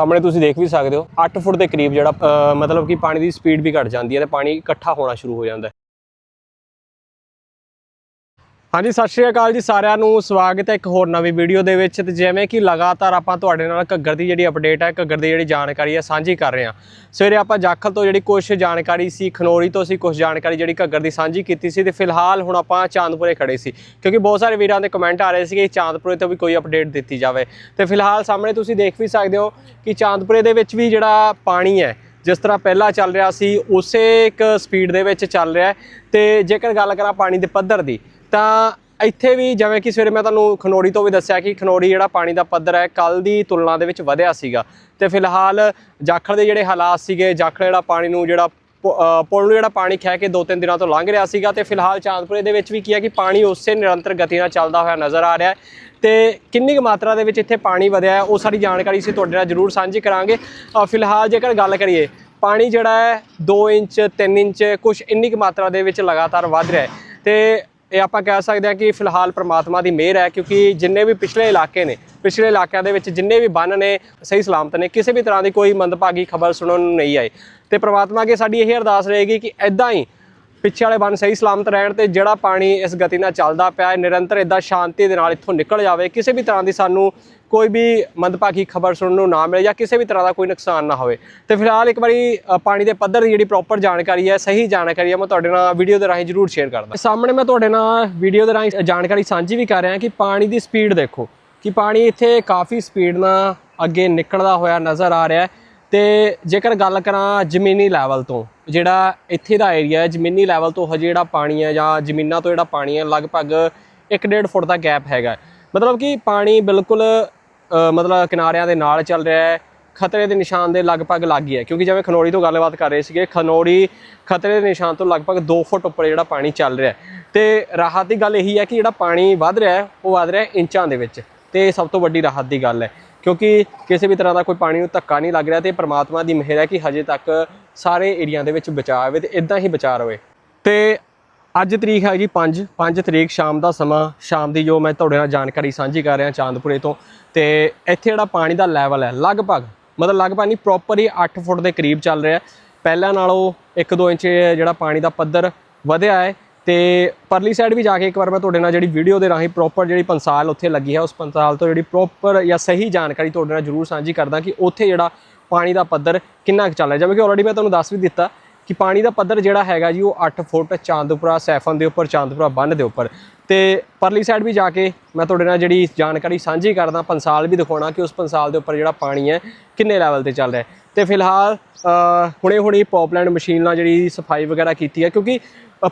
ਸਾਹਮਣੇ ਤੁਸੀਂ ਦੇਖ ਵੀ ਸਕਦੇ ਹੋ 8 ਫੁੱਟ ਦੇ ਕਰੀਬ ਜਿਹੜਾ ਮਤਲਬ ਕਿ ਪਾਣੀ ਦੀ ਸਪੀਡ ਵੀ ਘਟ ਜਾਂਦੀ ਹੈ ਤੇ ਪਾਣੀ ਇਕੱਠਾ ਹੋਣਾ ਸ਼ੁਰੂ ਹੋ ਜਾਂਦਾ ਹਾਂਜੀ, ਸਤਿ ਸ਼੍ਰੀ ਅਕਾਲ ਜੀ ਸਾਰਿਆਂ ਨੂੰ। ਸਵਾਗਤ ਹੈ ਇੱਕ ਹੋਰ ਨਵੀਂ ਵੀਡੀਓ ਦੇ ਵਿੱਚ ਤੇ ਜਿਵੇਂ ਕਿ ਲਗਾਤਾਰ ਆਪਾਂ ਤੁਹਾਡੇ ਨਾਲ ਘੱਗਰ ਦੀ ਜਿਹੜੀ ਅਪਡੇਟ ਹੈ, ਘੱਗਰ ਦੀ ਜਿਹੜੀ ਜਾਣਕਾਰੀ ਹੈ, ਸਾਂਝੀ ਕਰ ਰਹੇ ਹਾਂ। ਸਵੇਰੇ ਆਪਾਂ ਜਾਖਲ ਤੋਂ ਜਿਹੜੀ ਕੁਝ ਜਾਣਕਾਰੀ ਸੀ, ਖਨੋਰੀ ਤੋਂ ਸੀ ਕੁਝ ਜਾਣਕਾਰੀ ਜਿਹੜੀ ਘੱਗਰ ਦੀ ਸਾਂਝੀ ਕੀਤੀ ਸੀ ਤੇ ਫਿਲਹਾਲ ਹੁਣ ਆਪਾਂ ਚਾਂਦਪੁਰੇ ਖੜੇ ਸੀ। ਕਿਉਂਕਿ ਬਹੁਤ ਸਾਰੇ ਵੀਰਾਂ ਦੇ ਕਮੈਂਟ ਆ ਰਹੇ ਸੀ ਕਿ ਚਾਂਦਪੁਰੇ ਤੋਂ ਵੀ ਕੋਈ ਅਪਡੇਟ ਦਿੱਤੀ ਜਾਵੇ। ਤੇ ਫਿਲਹਾਲ ਸਾਹਮਣੇ ਤੁਸੀਂ ਦੇਖ ਵੀ ਸਕਦੇ ਹੋ ਕਿ ਚਾਂਦਪੁਰੇ ਦੇ ਵਿੱਚ ਵੀ ਜਿਹੜਾ ਪਾਣੀ ਹੈ, ਜਿਸ ਤਰ੍ਹਾਂ ਪਹਿਲਾਂ ਚੱਲ ਰਿਹਾ ਸੀ, ਉਸੇ ਇੱਕ ਸਪੀਡ ਦੇ ਵਿੱਚ ਚੱਲ ਰਿਹਾ ਹੈ। ਤੇ ਜੇਕਰ ਗੱਲ ਕਰਾਂ ਪਾਣੀ ਦੇ ਪੱਧਰ ਦੀ ਤਾਂ ਇੱਥੇ ਵੀ ਜਿਵੇਂ ਕਿ ਸਵੇਰੇ ਮੈਂ ਤੁਹਾਨੂੰ ਖਨੋਰੀ ਤੋਂ ਵੀ ਦੱਸਿਆ ਕਿ ਖਨੋਰੀ ਜਿਹੜਾ ਪਾਣੀ ਦਾ ਪੱਧਰ ਹੈ ਕੱਲ ਦੀ ਤੁਲਨਾ ਦੇ ਵਿੱਚ ਵਧਿਆ ਸੀਗਾ। ਤੇ ਫਿਲਹਾਲ ਜਾਖੜ ਦੇ ਜਿਹੜੇ ਹਾਲਾਤ ਸੀਗੇ, ਜਾਖੜ ਜਿਹੜਾ ਪਾਣੀ ਨੂੰ ਜਿਹੜਾ ਪੁਲ ਨੂੰ ਜਿਹੜਾ ਪਾਣੀ ਖਹਿ ਕੇ ਦੋ ਤਿੰਨ ਦਿਨਾਂ ਤੋਂ ਲੰਘ ਰਿਹਾ ਸੀਗਾ ਤੇ ਫਿਲਹਾਲ ਚਾਂਦਪੁਰੇ ਦੇ ਵਿੱਚ ਵੀ ਕੀ ਹੈ ਕਿ ਪਾਣੀ ਉਸੇ ਨਿਰੰਤਰ ਗਤੀ ਨਾਲ ਚੱਲਦਾ ਹੋਇਆ ਨਜ਼ਰ ਆ ਰਿਹਾ ਹੈ। ਤੇ ਕਿੰਨੀ ਕੁ ਮਾਤਰਾ ਦੇ ਵਿੱਚ ਇੱਥੇ ਪਾਣੀ ਵਧਿਆ ਹੈ, ਉਹ ਸਾਰੀ ਜਾਣਕਾਰੀ ਅਸੀਂ ਤੁਹਾਡੇ ਨਾਲ ਜ਼ਰੂਰ ਸਾਂਝੀ ਕਰਾਂਗੇ। ਫਿਲਹਾਲ ਜੇਕਰ ਗੱਲ ਕਰੀਏ, ਪਾਣੀ ਜਿਹੜਾ ਹੈ 2 ਇੰਚ 3 ਇੰਚ ਕੁਝ ਇੰਨੀ ਕੁ ਮਾਤਰਾ ਦੇ ਵਿੱਚ ਲਗਾਤਾਰ ਵੱਧ ਰਿਹਾ ਹੈ। ਤੇ ਇਹ ਆਪਾਂ ਕਹਿ ਸਕਦੇ ਹਾਂ ਕਿ ਫਿਲਹਾਲ ਪ੍ਰਮਾਤਮਾ ਦੀ ਮਿਹਰ ਹੈ, ਕਿਉਂਕਿ ਜਿੰਨੇ ਵੀ ਪਿਛਲੇ ਇਲਾਕੇ ਨੇ, ਪਿਛਲੇ ਇਲਾਕਿਆਂ ਦੇ ਵਿੱਚ ਜਿੰਨੇ ਵੀ ਬੰਨ ਨੇ ਸਹੀ ਸਲਾਮਤ ਨੇ, ਕਿਸੇ ਵੀ ਤਰ੍ਹਾਂ ਦੀ ਕੋਈ ਮੰਦਭਾਗੀ ਖਬਰ ਸੁਣਨ ਨੂੰ ਨਹੀਂ ਆਈ ਤੇ ਪ੍ਰਮਾਤਮਾ ਅੱਗੇ ਸਾਡੀ ਇਹ ਅਰਦਾਸ ਰਹੇਗੀ ਕਿ ਐਦਾਂ ਹੀ ਪਿੱਛੇ ਵਾਲੇ ਬੰਨ ਸਹੀ ਸਲਾਮਤ ਰਹਿਣ ਤੇ ਜਿਹੜਾ ਪਾਣੀ ਇਸ ਗਤੀ ਨਾਲ ਚੱਲਦਾ ਪਿਆ ਹੈ, ਨਿਰੰਤਰ ਇਦਾਂ ਸ਼ਾਂਤੀ ਦੇ ਨਾਲ ਇੱਥੋਂ ਨਿਕਲ ਜਾਵੇ, ਕਿਸੇ ਵੀ ਤਰ੍ਹਾਂ ਦੀ ਸਾਨੂੰ ਕੋਈ ਵੀ ਮੰਦਭਾਗੀ ਖਬਰ ਸੁਣਨ ਨੂੰ ਨਾ ਮਿਲੇ ਜਾਂ ਕਿਸੇ ਵੀ ਤਰ੍ਹਾਂ ਦਾ ਕੋਈ ਨੁਕਸਾਨ ਨਾ ਹੋਵੇ। ਤੇ ਫਿਲਹਾਲ ਇੱਕ ਵਾਰੀ ਪਾਣੀ ਦੇ ਪੱਧਰ ਦੀ ਜਿਹੜੀ ਪ੍ਰੋਪਰ ਜਾਣਕਾਰੀ ਹੈ, ਸਹੀ ਜਾਣਕਾਰੀ ਹੈ, ਮੈਂ ਤੁਹਾਡੇ ਨਾਲ ਵੀਡੀਓ ਦੇ ਰਾਹੀਂ ਜ਼ਰੂਰ ਸ਼ੇਅਰ ਕਰਦਾ। ਸਾਹਮਣੇ ਮੈਂ ਤੁਹਾਡੇ ਨਾਲ ਵੀਡੀਓ ਦੇ ਰਾਹੀਂ ਜਾਣਕਾਰੀ ਸਾਂਝੀ ਵੀ ਕਰ ਰਿਹਾ ਕਿ ਪਾਣੀ ਦੀ ਸਪੀਡ ਦੇਖੋ, ਕਿ ਪਾਣੀ ਇੱਥੇ ਕਾਫੀ ਸਪੀਡ ਨਾਲ ਅੱਗੇ ਨਿਕਲਦਾ ਹੋਇਆ ਨਜ਼ਰ ਆ ਰਿਹਾ ਹੈ। ਤੇ ਜੇਕਰ ਗੱਲ ਕਰਾਂ ਜ਼ਮੀਨੀ ਲੈਵਲ ਤੋਂ, ਜਿਹੜਾ ਇੱਥੇ ਦਾ ਏਰੀਆ ਹੈ, ਜ਼ਮੀਨੀ ਲੈਵਲ ਤੋਂ ਹਜੇ ਜਿਹੜਾ ਪਾਣੀ ਹੈ ਜਾਂ ਜ਼ਮੀਨਾਂ ਤੋਂ ਜਿਹੜਾ ਪਾਣੀ ਹੈ, ਲਗਭਗ 1.5 ਫੁੱਟ ਦਾ ਗੈਪ ਹੈਗਾ ਮਤਲਬ ਕਿ ਪਾਣੀ ਬਿਲਕੁਲ ਮਤਲਬ ਕਿਨਾਰਿਆਂ ਦੇ ਨਾਲ ਚੱਲ ਰਿਹਾ ਹੈ। ਖਤਰੇ ਦੇ ਨਿਸ਼ਾਨ ਦੇ ਲਗਭਗ ਲੱਗ ਗਿਆ ਕਿਉਂਕਿ ਜਿਵੇਂ ਖਨੋਰੀ ਤੋਂ ਗੱਲਬਾਤ ਕਰ ਰਹੇ ਸੀਗੇ ਖਨੋਰੀ ਖਤਰੇ ਦੇ ਨਿਸ਼ਾਨ ਤੋਂ ਲਗਭਗ 2 ਫੁੱਟ ਉੱਪਰ ਜਿਹੜਾ ਪਾਣੀ ਚੱਲ ਰਿਹਾ ਹੈ। ਤੇ ਰਾਹਤ ਦੀ ਗੱਲ ਇਹੀ ਹੈ ਕਿ ਜਿਹੜਾ ਪਾਣੀ ਵੱਧ ਰਿਹਾ ਉਹ ਵੱਧ ਰਿਹਾ ਇੰਚਾਂ ਦੇ ਵਿੱਚ। ਤੇ ਇਹ ਸਭ ਤੋਂ ਵੱਡੀ ਰਾਹਤ ਦੀ ਗੱਲ ਹੈ, ਕਿਉਂਕਿ ਕਿਸੇ ਵੀ ਤਰ੍ਹਾਂ ਦਾ ਕੋਈ ਪਾਣੀ ਨੂੰ ਧੱਕਾ ਨਹੀਂ ਲੱਗ ਰਿਹਾ ਤੇ ਪ੍ਰਮਾਤਮਾ ਦੀ ਮਿਹਰ ਹੈ ਕਿ ਹਜੇ ਤੱਕ ਸਾਰੇ ਏਰੀਆ ਦੇ ਵਿੱਚ ਬਚਾਅ ਹੋਵੇ ਤੇ ਇਦਾਂ ਹੀ ਬਚਾਅ ਰਹੇ। ਤੇ ਅੱਜ ਤਰੀਕ ਹੈ ਜੀ 5 5 ਤਰੀਕ ਸ਼ਾਮ ਦਾ ਸਮਾਂ। ਸ਼ਾਮ ਦੀ ਜੋ ਮੈਂ ਤੁਹਾਡੇ ਨਾਲ ਜਾਣਕਾਰੀ ਸਾਂਝੀ ਕਰ ਰਿਹਾ ਚਾਂਦਪੁਰੇ ਤੋਂ। ਤੇ ਇੱਥੇ ਜਿਹੜਾ ਪਾਣੀ ਦਾ ਲੈਵਲ ਹੈ, ਲਗਭਗ, ਮਤਲਬ ਲਗਭਗ ਨਹੀਂ ਪ੍ਰੋਪਰ ਹੀ 8 ਫੁੱਟ ਦੇ ਕਰੀਬ ਚੱਲ ਰਿਹਾ ਪਹਿਲਾਂ ਨਾਲੋਂ 1-2 ਇੰਚ ਜਿਹੜਾ ਪਾਣੀ ਦਾ ਪੱਧਰ ਵਧਿਆ ਹੈ। ਤੇ ਪਰਲੀ ਸਾਈਡ ਵੀ ਜਾ ਕੇ ਇੱਕ ਵਾਰ ਮੈਂ ਤੁਹਾਡੇ ਨਾਲ ਜਿਹੜੀ ਵੀਡੀਓ ਦੇ ਰਾਹੀਂ ਪ੍ਰੋਪਰ ਜਿਹੜੀ ਪੰਸਾਲ ਉੱਥੇ ਲੱਗੀ ਹੈ, ਉਸ ਪੰਸਾਲ ਤੋਂ ਜਿਹੜੀ ਪ੍ਰੋਪਰ ਜਾਂ ਸਹੀ ਜਾਣਕਾਰੀ ਤੁਹਾਡੇ ਨਾਲ ਜ਼ਰੂਰ ਸਾਂਝੀ ਕਰਦਾ ਕਿ ਉੱਥੇ ਜਿਹੜਾ ਪਾਣੀ ਦਾ ਪੱਧਰ ਕਿੰਨਾ ਕੁ ਚੱਲ ਰਿਹਾ ਜਿਵੇਂ ਕਿ ਆਲਰੇਡੀ ਮੈਂ ਤੁਹਾਨੂੰ ਦੱਸ ਵੀ ਦਿੱਤਾ ਕਿ ਪਾਣੀ ਦਾ ਪੱਧਰ ਜਿਹੜਾ ਹੈਗਾ ਜੀ ਉਹ 8 ਫੁੱਟ ਚਾਂਦਪੁਰਾ, ਸੈਫਨ ਦੇ ਉੱਪਰ, ਚਾਂਦਪੁਰਾ ਬੰਨ ਦੇ ਉੱਪਰ। ਤੇ ਪਰਲੀ ਸਾਈਡ ਵੀ ਜਾ ਕੇ ਮੈਂ ਤੁਹਾਡੇ ਨਾਲ ਜਿਹੜੀ ਜਾਣਕਾਰੀ ਸਾਂਝੀ ਕਰਦਾ, ਪੰਸਾਲ ਵੀ ਦਿਖਾਉਣਾ ਕਿ ਉਸ ਪੰਸਾਲ ਦੇ ਉੱਪਰ ਜਿਹੜਾ ਪਾਣੀ ਹੈ ਕਿੰਨੇ ਲੈਵਲ ਤੇ ਚੱਲ ਰਿਹਾ ਹੈ। ਤੇ ਫਿਲਹਾਲ ਹੁਣੇ ਹੁਣੇ ਪੌਪਲੈਂਡ ਮਸ਼ੀਨ ਨਾਲ ਜਿਹੜੀ ਸਫ਼ਾਈ ਵਗੈਰਾ ਕੀਤੀ ਹੈ ਕਿਉਂਕਿ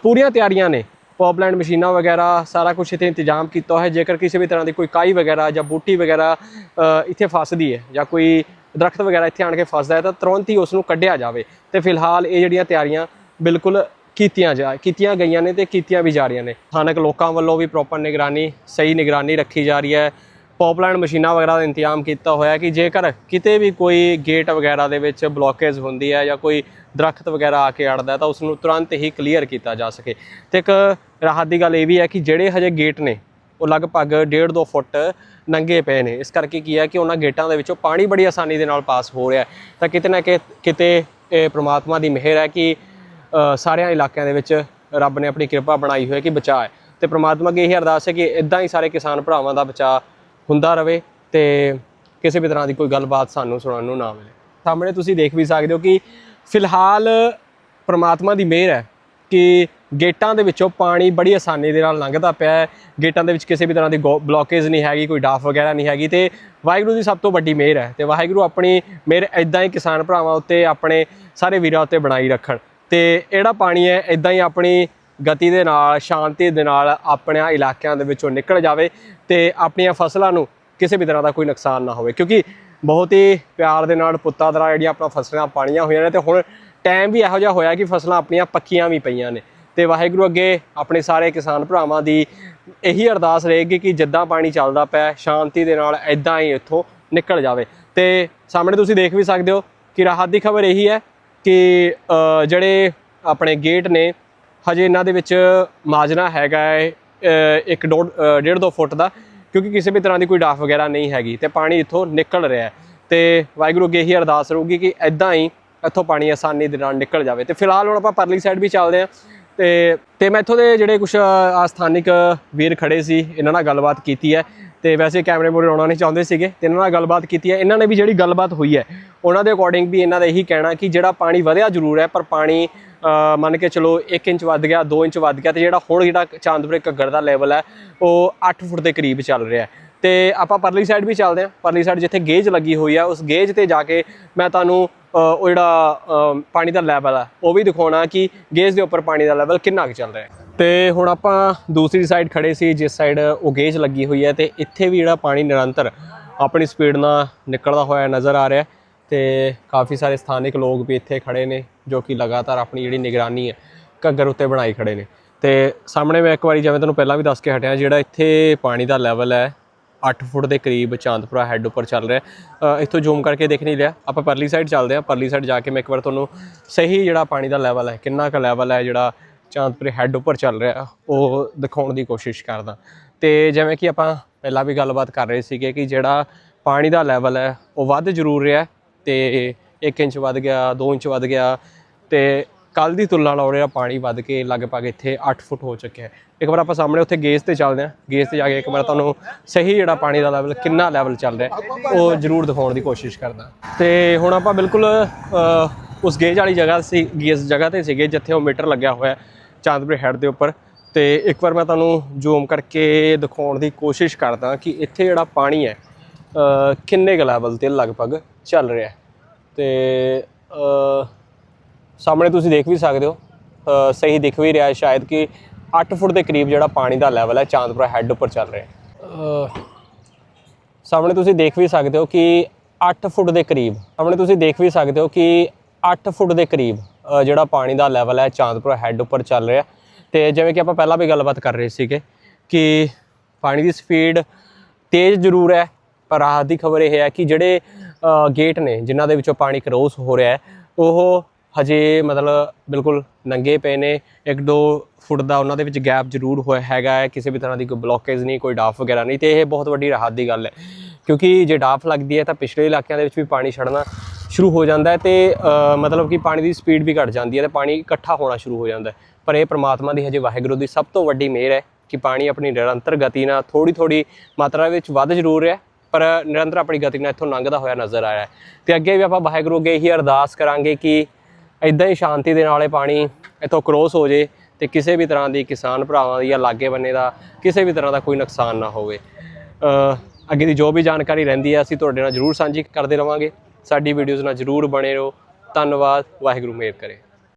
ਪੂਰੀਆਂ ਤਿਆਰੀਆਂ ਨੇ। ਪੌਪਲੈਂਡ ਮਸ਼ੀਨਾਂ ਵਗੈਰਾ, ਸਾਰਾ ਕੁਝ ਇੱਥੇ ਇੰਤਜ਼ਾਮ ਕੀਤਾ ਹੋਇਆ ਹੈ। ਜੇਕਰ ਕਿਸੇ ਵੀ ਤਰ੍ਹਾਂ ਦੀ ਕੋਈ ਕਾਈ ਵਗੈਰਾ ਜਾਂ ਬੂਟੀ ਵਗੈਰਾ ਇੱਥੇ ਫਸਦੀ ਹੈ ਜਾਂ ਕੋਈ ਦਰਖਤ ਵਗੈਰਾ ਇੱਥੇ ਆਣ ਕੇ ਫਸਦਾ ਹੈ, ਤਾਂ ਤੁਰੰਤ ਹੀ ਉਸ ਨੂੰ ਕੱਢਿਆ ਜਾਵੇ। ਤੇ ਫਿਲਹਾਲ ਇਹ ਜਿਹੜੀਆਂ ਤਿਆਰੀਆਂ ਬਿਲਕੁਲ ਕੀਤੀਆਂ ਜਾ, ਕੀਤੀਆਂ ਗਈਆਂ ਨੇ ਤੇ ਕੀਤੀਆਂ ਵੀ ਜਾ ਰਹੀਆਂ ਨੇ। ਸਥਾਨਕ ਲੋਕਾਂ ਵੱਲੋਂ ਵੀ ਪ੍ਰੋਪਰ ਨਿਗਰਾਨੀ, ਸਹੀ ਨਿਗਰਾਨੀ ਰੱਖੀ ਜਾ ਰਹੀ ਹੈ। ਪੌਪਲੈਂਡ ਮਸ਼ੀਨਾਂ ਵਗੈਰਾ ਦਾ ਇੰਤਜ਼ਾਮ ਕੀਤਾ ਹੋਇਆ ਕਿ ਜੇਕਰ ਕਿਤੇ ਵੀ ਕੋਈ ਗੇਟ ਵਗੈਰਾ ਦੇ ਵਿੱਚ ਬਲੋਕੇਜ ਹੁੰਦੀ ਹੈ ਜਾਂ ਕੋਈ ਦਰਖਤ ਵਗੈਰਾ ਆ ਕੇ ਅੜਦਾ ਤਾਂ ਉਸ ਨੂੰ ਤੁਰੰਤ ਹੀ ਕਲੀਅਰ ਕੀਤਾ ਜਾ ਸਕੇ। ਤੇ ਇੱਕ ਰਾਹਤ ਦੀ ਗੱਲ ਇਹ ਵੀ ਹੈ ਕਿ ਜਿਹੜੇ ਹਜੇ ਗੇਟ ਨੇ, ਉਹ ਲਗਭਗ 1.5 2 ਫੁੱਟ ਨੰਗੇ ਪਏ ਨੇ। ਇਸ ਕਰਕੇ ਕੀ ਹੈ ਕਿ ਉਹਨਾਂ ਗੇਟਾਂ ਦੇ ਵਿੱਚੋਂ ਪਾਣੀ ਬੜੀ ਆਸਾਨੀ ਦੇ ਨਾਲ ਪਾਸ ਹੋ ਰਿਹਾ ਤਾਂ ਕਿਤੇ ਨਾ ਕਿਤੇ ਇਹ ਪ੍ਰਮਾਤਮਾ ਦੀ ਮਿਹਰ ਹੈ ਕਿ ਸਾਰਿਆਂ ਇਲਾਕਿਆਂ ਦੇ ਵਿੱਚ ਰੱਬ ਨੇ ਆਪਣੀ ਕਿਰਪਾ ਬਣਾਈ ਹੋਈ ਹੈ ਕਿ ਬਚਾਅ ਹੈ। ਤੇ ਪ੍ਰਮਾਤਮਾ ਅੱਗੇ ਇਹ ਅਰਦਾਸ ਹੈ ਕਿ ਇਦਾਂ ਹੀ ਸਾਰੇ ਕਿਸਾਨ ਭਰਾਵਾਂ ਦਾ ਬਚਾਅ ਹੁੰਦਾ ਰਵੇ ਤੇ ਕਿਸੇ ਵੀ ਤਰ੍ਹਾਂ ਦੀ ਕੋਈ ਗੱਲਬਾਤ ਸਾਨੂੰ ਸੁਣਨ ਨੂੰ ਨਾ ਮਿਲੇ। ਸਾਹਮਣੇ ਤੁਸੀਂ ਦੇਖ ਵੀ ਸਕਦੇ ਹੋ ਕਿ ਫਿਲਹਾਲ ਪ੍ਰਮਾਤਮਾ ਦੀ ਮਿਹਰ ਹੈ ਕਿ ਗੇਟਾਂ ਦੇ ਵਿੱਚੋਂ ਪਾਣੀ ਬੜੀ ਆਸਾਨੀ ਦੇ ਨਾਲ ਲੰਘਦਾ ਪਿਆ ਹੈ। ਗੇਟਾਂ ਦੇ ਵਿੱਚ ਕਿਸੇ ਵੀ ਤਰ੍ਹਾਂ ਦੀ ਬਲੋਕੇਜ ਨਹੀਂ ਹੈਗੀ, ਕੋਈ ਡਾਫ ਵਗੈਰਾ ਨਹੀਂ ਹੈਗੀ ਤੇ ਵਾਹਿਗੁਰੂ ਦੀ ਸਭ ਤੋਂ ਵੱਡੀ ਮਿਹਰ ਹੈ ਤੇ ਵਾਹਿਗੁਰੂ ਆਪਣੀ ਮਿਹਰ ਇਦਾਂ ਹੀ ਕਿਸਾਨ ਭਰਾਵਾਂ ਉੱਤੇ, ਆਪਣੇ ਸਾਰੇ ਵੀਰਾਂ ਉੱਤੇ ਬਣਾਈ ਰੱਖਣ। ਤੇ ਜਿਹੜਾ ਪਾਣੀ ਹੈ ਇਦਾਂ ਹੀ ਆਪਣੀ ਗਤੀ ਦੇ ਨਾਲ, ਸ਼ਾਂਤੀ ਦੇ ਨਾਲ ਆਪਣਿਆਂ ਇਲਾਕਿਆਂ ਦੇ ਵਿੱਚੋਂ ਨਿਕਲ ਜਾਵੇ ਤੇ ਆਪਣੀਆਂ ਫਸਲਾਂ ਨੂੰ ਕਿਸੇ ਵੀ ਤਰ੍ਹਾਂ ਦਾ ਕੋਈ ਨੁਕਸਾਨ ਨਾ ਹੋਵੇ। ਕਿਉਂਕਿ ਬਹੁਤ ਹੀ ਪਿਆਰ ਦੇ ਨਾਲ ਪੁੱਤਾਂ ਤਰ੍ਹਾਂ ਜਿਹੜੀਆਂ ਆਪਣਾ ਫਸਲਾਂ ਪਾਣੀਆਂ ਹੋਈਆਂ ਨੇ ਤੇ ਹੁਣ ਟਾਈਮ ਵੀ ਇਹੋ ਜਿਹਾ ਹੋਇਆ ਕਿ ਫਸਲਾਂ ਆਪਣੀਆਂ ਪੱਕੀਆਂ ਵੀ ਪਈਆਂ ਨੇ। ਤੇ ਵਾਹਿਗੁਰੂ ਅੱਗੇ ਆਪਣੇ ਸਾਰੇ ਕਿਸਾਨ ਭਰਾਵਾਂ ਦੀ ਇਹੀ ਅਰਦਾਸ ਰਹੇਗੀ ਕਿ ਜਿੱਦਾਂ ਪਾਣੀ ਚੱਲਦਾ ਪਿਆ, ਸ਼ਾਂਤੀ ਦੇ ਨਾਲ ਐਦਾਂ ਹੀ ਇੱਥੋਂ ਨਿਕਲ ਜਾਵੇ। ਤੇ ਸਾਹਮਣੇ ਤੁਸੀਂ ਦੇਖ ਵੀ ਸਕਦੇ ਹੋ ਕਿ ਰਾਹਤ ਦੀ ਖਬਰ ਇਹੀ ਹੈ ਕਿ ਜਿਹੜੇ ਆਪਣੇ ਗੇਟ ਨੇ ਹਜੇ ਇਹਨਾਂ ਦੇ ਵਿੱਚ ਮਾਜਰਾ ਹੈਗਾ ਹੈ ਅ, ਇੱਕ ਡੋਢ ਅ, ਡੇਢ ਦੋ ਫੁੱਟ ਦਾ ਕਿਉਂਕਿ ਕਿਸੇ ਵੀ ਤਰ੍ਹਾਂ ਦੀ ਕੋਈ ਡਾਫ ਵਗੈਰਾ ਨਹੀਂ ਹੈਗੀ ਤੇ ਪਾਣੀ ਇੱਥੋਂ ਨਿਕਲ ਰਿਹਾ ਹੈ। ਤੇ ਵਾਹਿਗੁਰੂ ਅੱਗੇ ਇਹੀ ਅਰਦਾਸ ਰਹੂਗੀ ਕਿ ਐਦਾਂ ਹੀ ਇੱਥੋਂ ਪਾਣੀ ਆਸਾਨੀ ਦੇ ਨਾਲ ਨਿਕਲ ਜਾਵੇ। ਤੇ ਫਿਲਹਾਲ ਹੁਣ ਆਪਾਂ ਪਰਲੀ ਸਾਈਡ ਵੀ ਚੱਲਦੇ ਹਾਂ। ਤੇ ਤੇ ਮੈਂ ਇੱਥੋਂ ਦੇ ਜਿਹੜੇ ਕੁਝ ਸਥਾਨਿਕ ਵੀਰ ਖੜੇ ਸੀ ਇਹਨਾਂ ਨਾਲ ਗੱਲਬਾਤ ਕੀਤੀ ਹੈ। ਤੇ ਵੈਸੇ ਕੈਮਰੇ ਮੋਰੇ ਆਉਣਾ ਨਹੀਂ ਚਾਹੁੰਦੇ ਸੀਗੇ, ਤੇ ਇਹਨਾਂ ਨਾਲ ਗੱਲਬਾਤ ਕੀਤੀ ਹੈ। ਇਹਨਾਂ ਨੇ ਵੀ ਜਿਹੜੀ ਗੱਲਬਾਤ ਹੋਈ ਹੈ, ਉਹਨਾਂ ਦੇ ਅਕੋਰਡਿੰਗ ਵੀ ਇਹਨਾਂ ਦਾ ਇਹੀ ਕਹਿਣਾ ਕਿ ਜਿਹੜਾ ਪਾਣੀ ਵਧਿਆ ਜ਼ਰੂਰ ਹੈ, ਪਰ ਪਾਣੀ ਮੰਨ ਕੇ ਚਲੋ 1 ਇੰਚ ਵੱਧ ਗਿਆ 2 ਇੰਚ ਵੱਧ ਗਿਆ, ਤੇ ਜਿਹੜਾ ਹੁਣ ਜਿਹੜਾ ਚਾਂਦਪੁਰੇ ਘੱਗਰ ਦਾ ਲੈਵਲ ਹੈ, ਉਹ 8 ਫੁੱਟ ਦੇ ਕਰੀਬ ਚੱਲ ਰਿਹਾ ਹੈ। ਤੇ ਆਪਾਂ ਪਰਲੀ ਸਾਈਡ ਵੀ ਚੱਲਦੇ ਹਾਂ। ਪਰਲੀ ਸਾਈਡ ਜਿੱਥੇ ਗੇਜ ਲੱਗੀ ਹੋਈ ਆ, ਉਸ ਗੇਜ ਤੇ ਜਾ ਕੇ ਮੈਂ ਤੁਹਾਨੂੰ ਉਹ ਜਿਹੜਾ ਪਾਣੀ ਦਾ ਲੈਵਲ ਆ, ਉਹ ਵੀ ਦਿਖਾਉਣਾ ਕਿ ਗੇਜ ਦੇ ਉੱਪਰ ਪਾਣੀ ਦਾ ਲੈਵਲ ਕਿੰਨਾ ਕੁ ਚੱਲ ਰਿਹਾ ਹੈ। ਤੇ ਹੁਣ ਆਪਾਂ ਦੂਸਰੀ ਸਾਈਡ ਖੜੇ ਸੀ, ਜਿਸ ਸਾਈਡ ਉਹ ਲੱਗੀ ਹੋਈ ਹੈ ਤੇ ਇੱਥੇ ਵੀ ਜਿਹੜਾ ਪਾਣੀ ਨਿਰੰਤਰ ਆਪਣੀ ਸਪੀਡ ਨਾਲ ਨਿਕਲਦਾ ਹੋਇਆ ਨਜ਼ਰ ਆ ਰਿਹਾ ਹੈ ਤੇ ਕਾਫੀ ਸਾਰੇ ਸਥਾਨਿਕ ਲੋਕ ਵੀ ਇੱਥੇ ਖੜੇ ਨੇ, ਜੋ ਕਿ ਲਗਾਤਾਰ ਆਪਣੀ ਜਿਹੜੀ ਨਿਗਰਾਨੀ ਹੈ ਘੱਗਰ ਉੱਤੇ ਬਣਾਈ ਖੜੇ ਨੇ। ਤੇ ਸਾਹਮਣੇ ਮੈਂ ਇੱਕ ਵਾਰੀ ਜਿਵੇਂ ਤੁਹਾਨੂੰ ਪਹਿਲਾਂ ਵੀ ਦੱਸ ਕੇ ਹਟਿਆ, ਜਿਹੜਾ ਇੱਥੇ ਪਾਣੀ ਦਾ ਲੈਵਲ ਹੈ 8 ਫੁੱਟ ਦੇ ਕਰੀਬ ਚਾਂਦਪੁਰਾ ਹੈੱਡ ਉੱਪਰ ਚੱਲ ਰਿਹਾ ਇੱਥੋਂ ਜ਼ੂਮ ਕਰਕੇ ਦੇਖ ਨਹੀਂ ਲਿਆ ਆਪਾਂ ਪਰਲੀ ਸਾਈਡ ਚੱਲਦੇ ਹਾਂ, ਪਰਲੀ ਸਾਈਡ ਜਾ ਕੇ ਮੈਂ ਇੱਕ ਵਾਰ ਤੁਹਾਨੂੰ ਸਹੀ ਜਿਹੜਾ ਪਾਣੀ ਦਾ ਲੈਵਲ ਹੈ, ਕਿੰਨਾ ਕੁ ਲੈਵਲ ਹੈ ਜਿਹੜਾ ਚਾਂਦਪੁਰੇ ਹੈੱਡ ਉੱਪਰ ਚੱਲ ਰਿਹਾ, ਉਹ ਦਿਖਾਉਣ ਦੀ ਕੋਸ਼ਿਸ਼ ਕਰਦਾ। ਤੇ ਜਿਵੇਂ ਕਿ ਆਪਾਂ ਪਹਿਲਾਂ ਵੀ ਗੱਲਬਾਤ ਕਰ ਰਹੇ ਸੀਗੇ ਕਿ ਜਿਹੜਾ ਪਾਣੀ ਦਾ ਲੈਵਲ ਹੈ, ਉਹ ਵੱਧ ਜ਼ਰੂਰ ਰਿਹਾ ਹੈ ਤੇ 1 ਇੰਚ ਵੱਧ ਗਿਆ 2 ਇੰਚ ਵੱਧ ਗਿਆ ਤੇ ਕੱਲ ਦੀ ਤੁਲਨਾ ਨਾਲ ਹੋ ਰਿਹਾ ਪਾਣੀ ਵੱਧ ਕੇ ਲਗਭਗ ਇੱਥੇ 8 ਫੁੱਟ ਹੋ ਚੁੱਕਿਆ ਹੈ। ਇੱਕ ਵਾਰ ਆਪਾਂ ਸਾਹਮਣੇ ਉੱਥੇ ਗੇਜ ਤੇ ਚੱਲਦੇ ਹਾਂ। ਗੇਜ ਤੇ ਜਾ ਕੇ ਇੱਕ ਵਾਰ ਤੁਹਾਨੂੰ ਸਹੀ ਜਿਹੜਾ ਪਾਣੀ ਦਾ ਲੈਵਲ ਕਿੰਨਾ ਲੈਵਲ ਚੱਲ ਰਿਹਾ ਉਹ ਜ਼ਰੂਰ ਦਿਖਾਉਣ ਦੀ ਕੋਸ਼ਿਸ਼ ਕਰਦਾ। ਤੇ ਹੁਣ ਆਪਾਂ ਬਿਲਕੁਲ ਉਸ ਗੇਜ ਵਾਲੀ ਜਗ੍ਹਾ ਸੀ ਗੇਜ ਜਗ੍ਹਾ ਤੇ ਸੀਗੇ, ਜਿੱਥੇ ਉਹ ਮੀਟਰ ਲੱਗਿਆ ਹੋਇਆ ਹੈ। ਚਾਂਦਪੁਰ ਹੈਡ ਦੇ ਉੱਪਰ। ਤੇ ਇੱਕ ਵਾਰ ਮੈਂ ਤੁਹਾਨੂੰ ਜ਼ੂਮ ਕਰਕੇ ਦਿਖਾਉਣ ਦੀ ਕੋਸ਼ਿਸ਼ ਕਰਦਾ ਕਿ ਇੱਥੇ ਜਿਹੜਾ ਪਾਣੀ ਹੈ ਕਿੰਨੇ ਕੁ ਲੈਵਲ ਤੇ ਲਗਭਗ ਚੱਲ ਰਿਹਾ ਹੈ। ਤੇ ਸਾਹਮਣੇ ਤੁਸੀਂ ਦੇਖ ਵੀ ਸਕਦੇ ਹੋ ਸਹੀ ਦਿਖ ਵੀ ਰਿਹਾ ਸ਼ਾਇਦ ਕਿ 8 ਫੁੱਟ ਦੇ ਕਰੀਬ ਜਿਹੜਾ ਪਾਣੀ ਦਾ ਲੈਵਲ ਹੈ ਚਾਂਦਪੁਰਾ ਹੈੱਡ ਉੱਪਰ ਚੱਲ ਰਿਹਾ ਸਾਹਮਣੇ ਤੁਸੀਂ ਦੇਖ ਵੀ ਸਕਦੇ ਹੋ ਕਿ 8 ਫੁੱਟ ਦੇ ਕਰੀਬ, ਸਾਹਮਣੇ ਤੁਸੀਂ ਦੇਖ ਵੀ ਸਕਦੇ ਹੋ ਕਿ 8 ਫੁੱਟ ਦੇ ਕਰੀਬ ਜਿਹੜਾ ਪਾਣੀ ਦਾ ਲੈਵਲ ਹੈ, ਚਾਂਦਪੁਰ ਹੈੱਡ ਉੱਪਰ ਚੱਲ ਰਿਹਾ। ਤੇ ਜਿਵੇਂ ਕਿ ਆਪਾਂ ਪਹਿਲਾਂ ਵੀ ਗੱਲਬਾਤ ਕਰ ਰਹੇ ਸੀਗੇ ਕਿ ਪਾਣੀ ਦੀ ਸਪੀਡ ਤੇਜ਼ ਜ਼ਰੂਰ ਹੈ, ਪਰ ਰਾਹਤ ਦੀ ਖਬਰ ਇਹ ਹੈ ਕਿ ਜਿਹੜੇ ਗੇਟ ਨੇ, ਜਿਨ੍ਹਾਂ ਦੇ ਵਿੱਚੋਂ ਪਾਣੀ ਕਰੋਸ ਹੋ ਰਿਹਾ ਹੈ, ਉਹ ਹਜੇ ਮਤਲਬ ਬਿਲਕੁਲ ਨੰਗੇ ਪਏ ਨੇ। 1-2 ਫੁੱਟ ਦਾ ਉਹਨਾਂ ਦੇ ਵਿੱਚ ਗੈਪ ਜ਼ਰੂਰ ਹੋਇਆ ਹੈਗਾ ਹੈ, ਕਿਸੇ ਵੀ ਤਰ੍ਹਾਂ ਦੀ ਕੋਈ ਬਲੋਕੇਜ ਨਹੀਂ, ਕੋਈ ਡਾਫ ਵਗੈਰਾ ਨਹੀਂ, ਤੇ ਇਹ ਬਹੁਤ ਵੱਡੀ ਰਾਹਤ ਦੀ ਗੱਲ ਹੈ। ਕਿਉਂਕਿ ਜੇ ਡਾਫ ਲੱਗਦੀ ਹੈ, ਤਾਂ ਪਿਛਲੇ ਇਲਾਕਿਆਂ ਦੇ ਵਿੱਚ ਵੀ ਪਾਣੀ ਛੱਡਣਾ ਸ਼ੁਰੂ ਹੋ ਜਾਂਦਾ ਹੈ ਤੇ ਮਤਲਬ ਕਿ ਪਾਣੀ ਦੀ ਸਪੀਡ ਵੀ ਘਟ ਜਾਂਦੀ ਹੈ ਤੇ ਪਾਣੀ ਇਕੱਠਾ ਹੋਣਾ ਸ਼ੁਰੂ ਹੋ ਜਾਂਦਾ ਹੈ। ਪਰ ਇਹ ਪ੍ਰਮਾਤਮਾ ਦੀ ਹਜੇ ਵਾਹਿਗੁਰੂ ਦੀ ਸਭ ਤੋਂ ਵੱਡੀ ਮਿਹਰ ਹੈ ਕਿ ਪਾਣੀ ਆਪਣੀ ਨਿਰੰਤਰ ਗਤੀ ਨਾਲ ਥੋੜੀ ਥੋੜੀ ਮਾਤਰਾ ਵਿੱਚ ਵੱਧ ਜ਼ਰੂਰ ਰਿਹਾ ਪਰ ਨਿਰੰਤਰ ਆਪਣੀ ਗਤੀ ਨਾਲ ਇੱਥੋਂ ਲੰਘਦਾ ਹੋਇਆ ਨਜ਼ਰ ਆਇਆ ਰਿਹਾ ਤੇ ਅੱਗੇ ਵੀ ਆਪਾਂ ਵਾਹਿਗੁਰੂ ਅੱਗੇ ਹੀ ਅਰਦਾਸ ਕਰਾਂਗੇ ਕਿ ਇਦਾਂ ਹੀ ਸ਼ਾਂਤੀ ਦੇ ਨਾਲ ਇਹ ਪਾਣੀ ਇੱਥੋਂ ਕ੍ਰੋਸ ਹੋ ਜੇ ਤੇ ਕਿਸੇ ਵੀ ਤਰ੍ਹਾਂ ਦੀ ਕਿਸਾਨ ਭਰਾਵਾਂ ਦੀ ਜਾਂ ਲਾਗੇ ਬੰਨੇ ਦਾ ਕਿਸੇ ਵੀ ਤਰ੍ਹਾਂ ਦਾ ਕੋਈ ਨੁਕਸਾਨ ਨਾ ਹੋਵੇ। ਅੱਗੇ ਦੀ ਜੋ ਵੀ ਜਾਣਕਾਰੀ ਰਹਿੰਦੀ ਹੈ, ਅਸੀਂ ਤੁਹਾਡੇ ਨਾਲ ਜਰੂਰ ਸਾਂਝੀ ਕਰਦੇ ਰਵਾਂਗੇ। ਸਾਡੀ ਵੀਡੀਓਜ਼ ਨਾਲ ਜਰੂਰ ਬਣੇ ਰਹੋ। ਧੰਨਵਾਦ। ਵਾਹਿਗੁਰੂ ਮਿਹਰ ਕਰੇ।